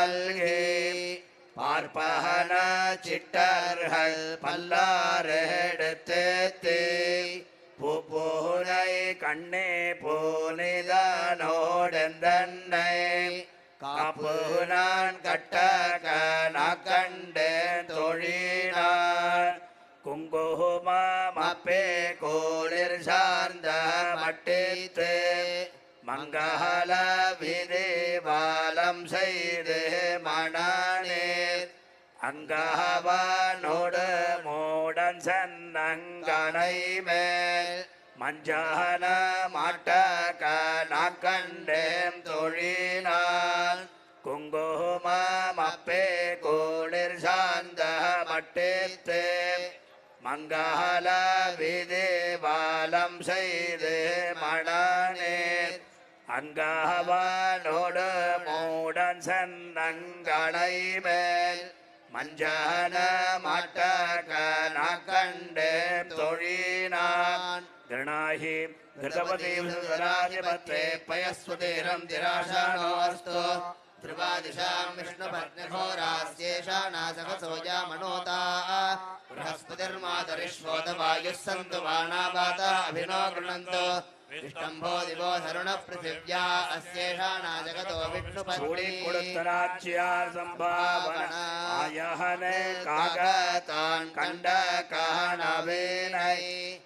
நல்கி பார்ப்பன சிட்டர்கள் பல்லாரெடுத்து பூனை கண்ணே பூனிதனோடெந்தன்னை காப்பு நான் கட்டக கண்டேன் தொழினான் குங்குமப்பே கோளிர் சார்ந்த மட்டித்து. மங்கள விதேவாலம் செய்து மணனேர். அங்காவானோடு மூடன் சன்னங்கனை மேல். மஞ்சான மாட்ட கண்டேம் தொழினான். குங்குமப்பே கோளிர் சார்ந்த மட்டேத்தே மங்கள விதேவாலம் செய்து மணனேர். அங்காவானோடு மூடன் சென்றங்களை மேல் மஞ்சன மாட்டகண்டு தொழினான். கிருணாகி கிருதபதிராஜபத்தே பயஸ்வதீரம் திராசானோஸ்து. திருவாதிஷாம் விஷ்ணுபத்னகோராஸ்யேஷா நாசகசோஜா மனோதா बृहस्पतिर्मातरिष्वोतवायुः सन्तु बाणावाता अभिनो गृह्णन्तु विष्टम्भो दिवो धरुणः पृथिव्या अस्येषाणा जगतो சூடி विष्णुपत्नी கொடுத்தனாச்சியார் சம்பாவன ஆயகனே காகத்தான் கண்ட காணவேனை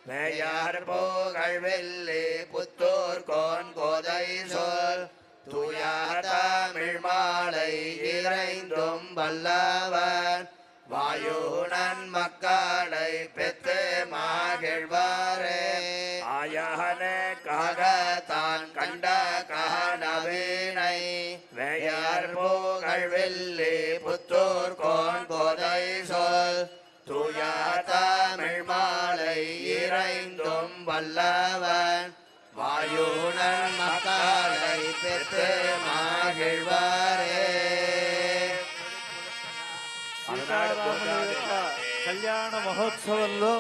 வேயார் போகழ் வெள்ளி புத்தூர் கோன் கோதை சொல் தூயார் தமிழ் மாலை இறைந்தும் வல்லவன் வாயுனன் மக்களை பெத்து மகிழ்வாரே. ஆயகனே காகத்தான் கண்ட காணவேனை. வேயார் போகழ் புத்தூர் கோன் போதை சொல். தூயா தமிழ் மாலை இறைந்தும் வல்லவன். வாயுனன் மக்களை பெற்று மகிழ்வாரே. కళ్యాణ మహోత్సవంలో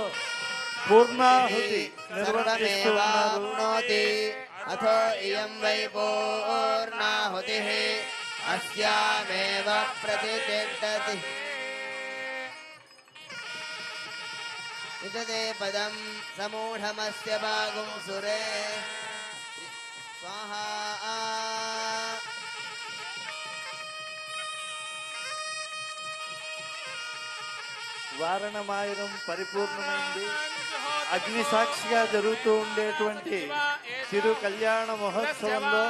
పూర్ణాహుతి నిర్వర్తిస్తున్నది అథో ఇయం వై పూర్ణాహుతి అస్యామేవ ప్రతిష్టతి విజతే పదం సమూఢమస్య భాగం సురే స్వాహా వారణమాయనం పరిపూర్ణమైంది. అగ్ని సాక్షిగా జరుగుతూ ఉండేటువంటి చిరు కళ్యాణ మహోత్సవంలో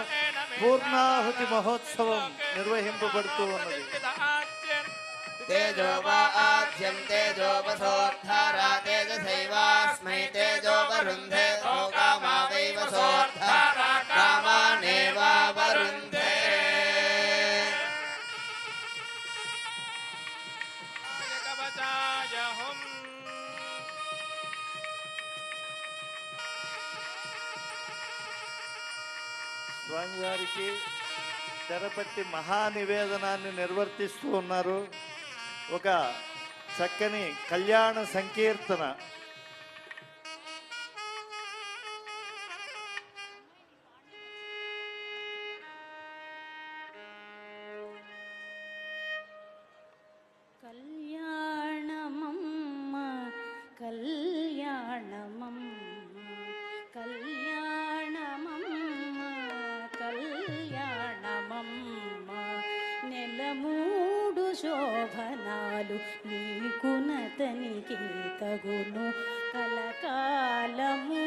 పూర్ణాహుతి మహోత్సవం నిర్వహింపబడుతూ ఉన్నది. తేజోపాధ్యం తేజోపసోర్ధరా తేజసైవాస్మై తేజోపరుంధే భోగామావైవసోర్ధ స్వామివారికి తెరపట్టి మహా నివేదనాన్ని నిర్వర్తిస్తూ ఉన్నారు. ఒక చక్కని కళ్యాణ సంకీర్తన. కళ్యాణమమ్మ. నెలమూడు శోభనాలు నీకునతనికి తగును. కలకాలము